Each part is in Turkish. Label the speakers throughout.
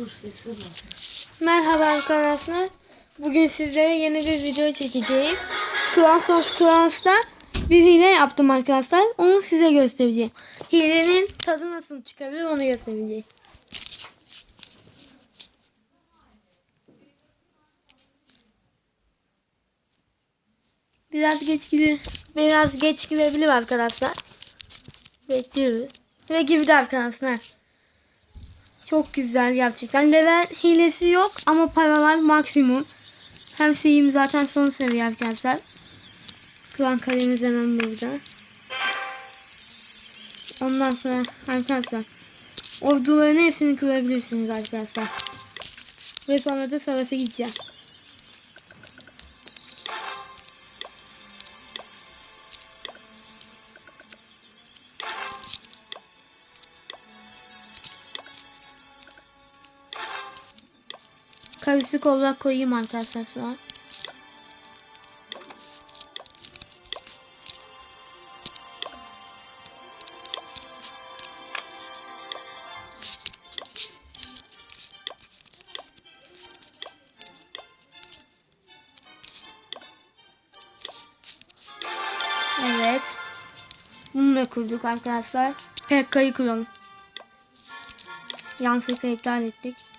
Speaker 1: Dur sesi var.
Speaker 2: Merhaba arkadaşlar. Bugün sizlere yeni bir video çekeceğim. Clans of Clans'ta bir hile yaptım arkadaşlar. Onu size göstereceğim. Hilenin tadı nasıl çıkabilir onu göstereceğim. Biraz geç gider, biraz geç gidebilir arkadaşlar. Bekliyoruz. Ve girdi arkadaşlar. Çok güzel gerçekten. Level hilesi yok ama paralar maksimum. Hem şeyim zaten son seviye arkadaşlar. Klan kalemiz hemen burada. Ondan sonra arkadaşlar orduların hepsini kurabilirsiniz arkadaşlar. Ve sonra da savaşa gideceğim. Karışık olarak koyayım arkadaşlar şu an. Evet. Bunu da kurduk arkadaşlar. Pekka'yı kuralım. Yanlışlıkla iptal ettik.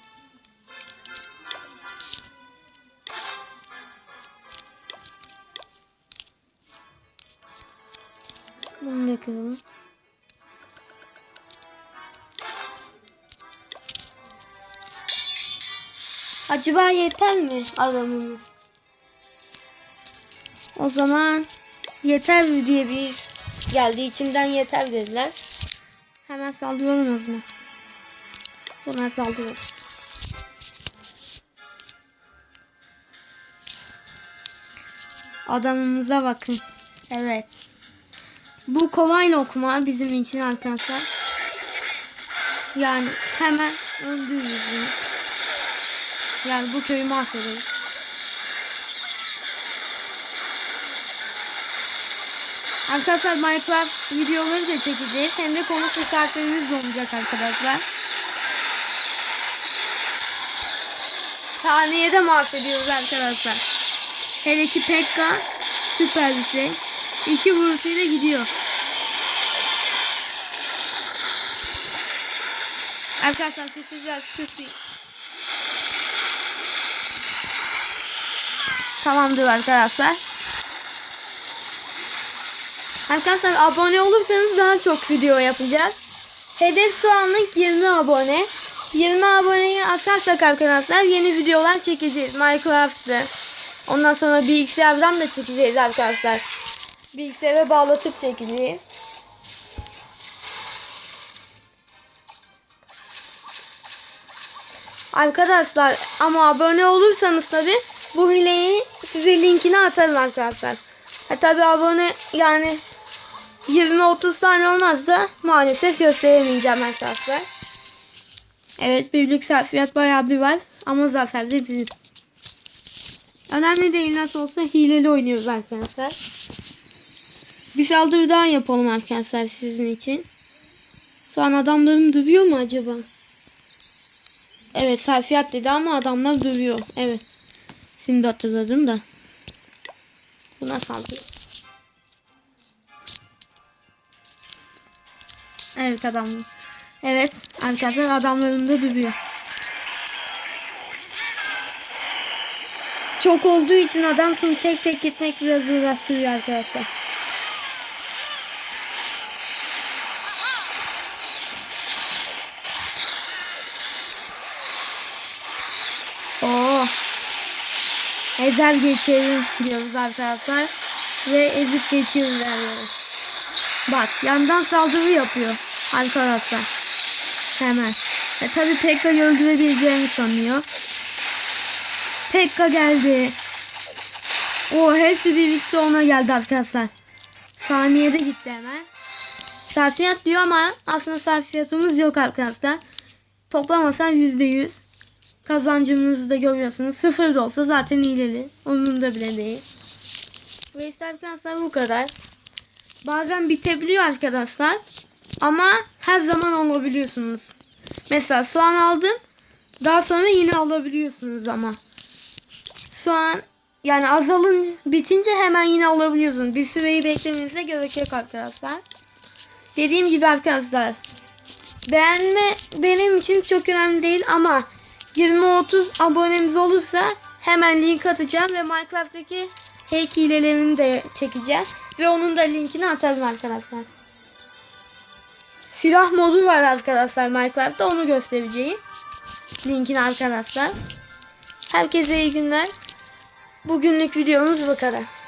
Speaker 2: Bunu. Acaba yeter mi adamımız? O zaman yeter mi diye bir geldi. içimden yeter dediler. Hemen saldıralım o zaman. Buna saldıralım. Adamımıza bakın. Evet. Bu kolay lokma bizim için arkadaşlar. Yani hemen öldürürüz. Yani bu köyü mahvederiz. Arkadaşlar Minecraft videoları da çekeceğiz. Hem de konu fırsatlarımız da olacak arkadaşlar. Saniyede mahvediyoruz arkadaşlar. Hele ki Pekka süper bir şey. İki vuruşuyla gidiyor. Arkadaşlar sesi biraz kısayım. Tamamdır arkadaşlar. Arkadaşlar abone olursanız daha çok video yapacağız. Hedef şu anlık 20 abone. 20 aboneyi atarsak arkadaşlar yeni videolar çekeceğiz. Minecraft'ta. Ondan sonra bilgisayardan da çekeceğiz arkadaşlar. Bilgisayara bağlatıp çekeceğiz. Arkadaşlar ama abone olursanız tabi bu hileyi size linkini atarım arkadaşlar. Ha tabi abone yani 20-30 tane olmazsa maalesef gösteremeyeceğim arkadaşlar. Evet birlik sarfiyat bayağı bir var ama zafer de bizim. Önemli değil nasıl olsa hileli oynuyoruz arkadaşlar. Bir saldırı daha yapalım arkadaşlar sizin için. Şu an adamlarım dövüyor mu acaba? Evet sarfiyat dedi ama adamlar dövüyor. Evet. Şimdi hatırladım da. Buna saldırıyor. Evet adam. Evet arkadaşlar adamlarım da dövüyor. Çok olduğu için adam tek tek gitmek biraz uğraştırıyor arkadaşlar. Oo. Ezel geçelim diyoruz arkadaşlar. Ve ezip geçiyoruz yere. Bak yandan saldırı yapıyor arkadaşlar. Hemen. E tabi Pekka'yı öldürebileceğini sanıyor. Pekka geldi. O hepsi birlikte ona geldi arkadaşlar. Saniyede gitti hemen. Sarfiyat diyor ama aslında sarfiyatımız yok arkadaşlar. Toplamasan %100. Kazancımızı da görüyorsunuz. Sıfır da olsa zaten iyileli. Onun da bile değil. Ve istersen bu kadar. Bazen bitebiliyor arkadaşlar. Ama her zaman olabiliyorsunuz. Mesela soğan aldım. Daha sonra yine alabiliyorsunuz ama. Şu an yani azalın bitince hemen yine alabiliyorsunuz. Bir süreyi beklemenize gerek yok arkadaşlar. Dediğim gibi arkadaşlar beğenme benim için çok önemli değil ama 20-30 abonemiz olursa hemen link atacağım ve Minecraft'taki hack de çekeceğim ve onun da linkini atarım arkadaşlar. Silah modu var arkadaşlar Minecraft'ta onu göstereceğim. Linkini arkadaşlar. Herkese iyi günler. Bugünlük videomuz bu kadar.